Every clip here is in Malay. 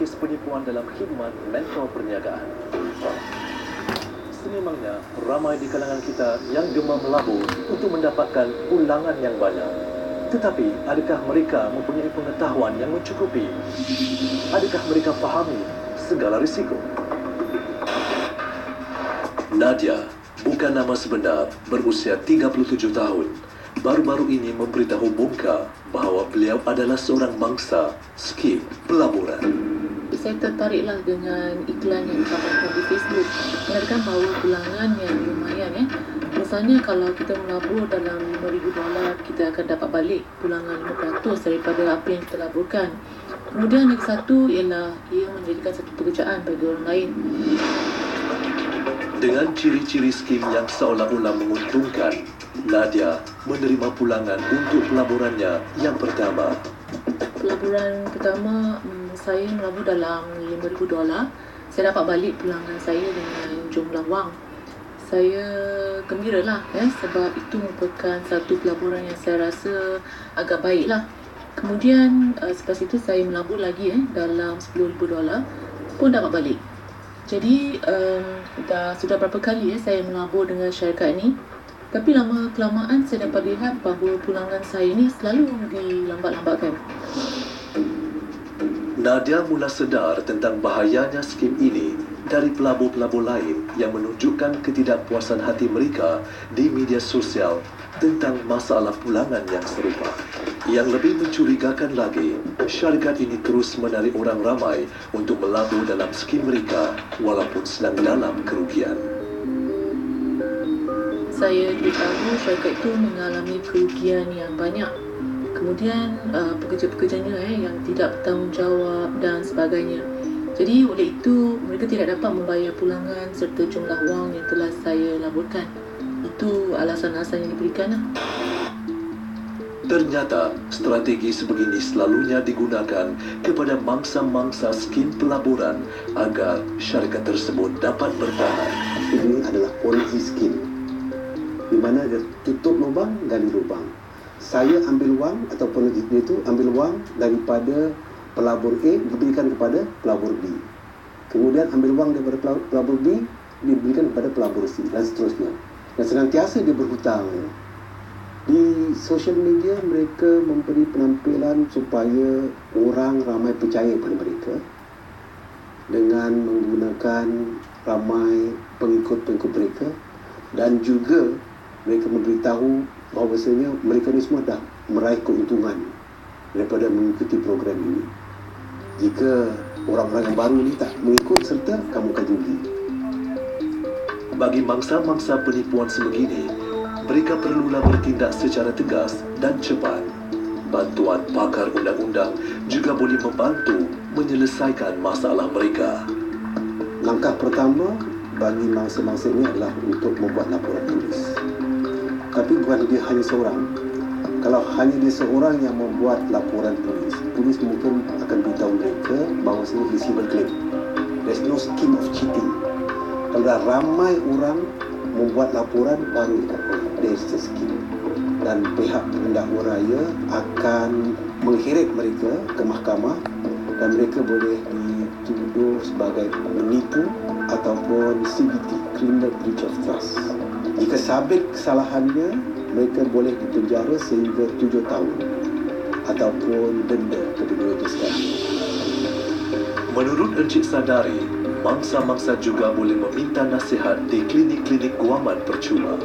kes penipuan dalam khidmat mentor perniagaan. Sememangnya, ramai di kalangan kita yang gemar melabur untuk mendapatkan ulangan yang banyak. Tetapi, adakah mereka mempunyai pengetahuan yang mencukupi? Adakah mereka fahami segala risiko? Nadia, bukan nama sebenar, berusia 37 tahun. Baru-baru ini memberitahu Bungka bahawa beliau adalah seorang mangsa skim pelaburan. Saya tertariklah dengan iklan yang ditampilkan di Facebook mengatakan bahawa pulangan yang lumayan eh. Misalnya kalau kita melabur dalam RM5,000 dolar kita akan dapat balik pulangan 5% daripada apa yang kita laburkan. Kemudian yang satu ialah ia menjadikan satu pekerjaan bagi orang lain. Dengan ciri-ciri skim yang seolah-olah menguntungkan, Nadia menerima pulangan untuk pelaburannya yang pertama. Pelaburan pertama saya melabur dalam RM5,000 dolar. Saya dapat balik pulangan saya dengan jumlah wang. Saya gembira lah eh, sebab itu merupakan satu pelaburan yang saya rasa agak baik lah. Kemudian uh, selepas itu saya melabur lagi eh, dalam RM10,000 dolar pun dapat balik. Jadi um, dah sudah berapa kali eh, saya melabur dengan syarikat ni tapi lama kelamaan saya dapat lihat bahawa pulangan saya ni selalu dilambat-lambatkan. Nadia mula sedar tentang bahayanya skim ini dari pelabur-pelabur lain yang menunjukkan ketidakpuasan hati mereka di media sosial tentang masalah pulangan yang serupa. Yang lebih mencurigakan lagi, syarikat ini terus menarik orang ramai untuk melabur dalam skim mereka walaupun sedang dalam kerugian. Saya beritahu syarikat itu mengalami kerugian yang banyak. Kemudian uh, pekerja-pekerjanya eh, yang tidak bertanggungjawab dan sebagainya. Jadi oleh itu mereka tidak dapat membayar pulangan serta jumlah wang yang telah saya laburkan. Itu alasan-alasan yang diberikan lah. Ternyata strategi sebegini selalunya digunakan kepada mangsa-mangsa skim pelaburan agar syarikat tersebut dapat bertahan. Ini adalah polisi skim di mana dia tutup lubang gali lubang. Saya ambil wang ataupun dia itu ambil wang daripada pelabur A diberikan kepada pelabur B. Kemudian ambil wang daripada pelabur- B diberikan kepada pelabur C dan seterusnya. Dan senantiasa dia berhutang. Di social media mereka memberi penampilan supaya orang ramai percaya pada mereka dengan menggunakan ramai pengikut-pengikut mereka dan juga mereka memberitahu bahawasanya mereka ni semua dah meraih keuntungan daripada mengikuti program ini. Jika orang-orang yang baru ni tak mengikut serta, kamu akan rugi. Bagi mangsa-mangsa penipuan sebegini, mereka perlulah bertindak secara tegas dan cepat. Bantuan pakar undang-undang juga boleh membantu menyelesaikan masalah mereka. Langkah pertama bagi mangsa-mangsa ini adalah untuk membuat laporan polis. Tapi bukan dia hanya seorang. Kalau hanya dia seorang yang membuat laporan polis, polis mungkin akan beritahu mereka bahawa ini receiver claim. There's no scheme of cheating. Kalau dah ramai orang membuat laporan, baru there's a scheme. Dan pihak pendakwa raya akan mengheret mereka ke mahkamah dan mereka boleh dituduh sebagai menipu ataupun CBT, Criminal Breach of Trust. Jika sabit kesalahannya, mereka boleh dipenjara sehingga tujuh tahun ataupun denda kedua itu sekali. Menurut Encik Sadari, mangsa-mangsa juga boleh meminta nasihat di klinik-klinik guaman percuma.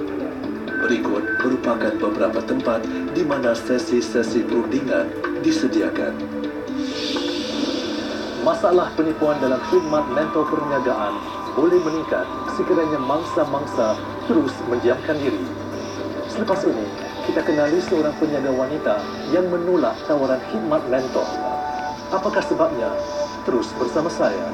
Berikut merupakan beberapa tempat di mana sesi-sesi perundingan disediakan. Masalah penipuan dalam khidmat mentor perniagaan boleh meningkat sekiranya mangsa-mangsa terus mendiamkan diri. Selepas ini, kita kenali seorang peniaga wanita yang menolak tawaran khidmat mentor. Apakah sebabnya? Terus bersama saya.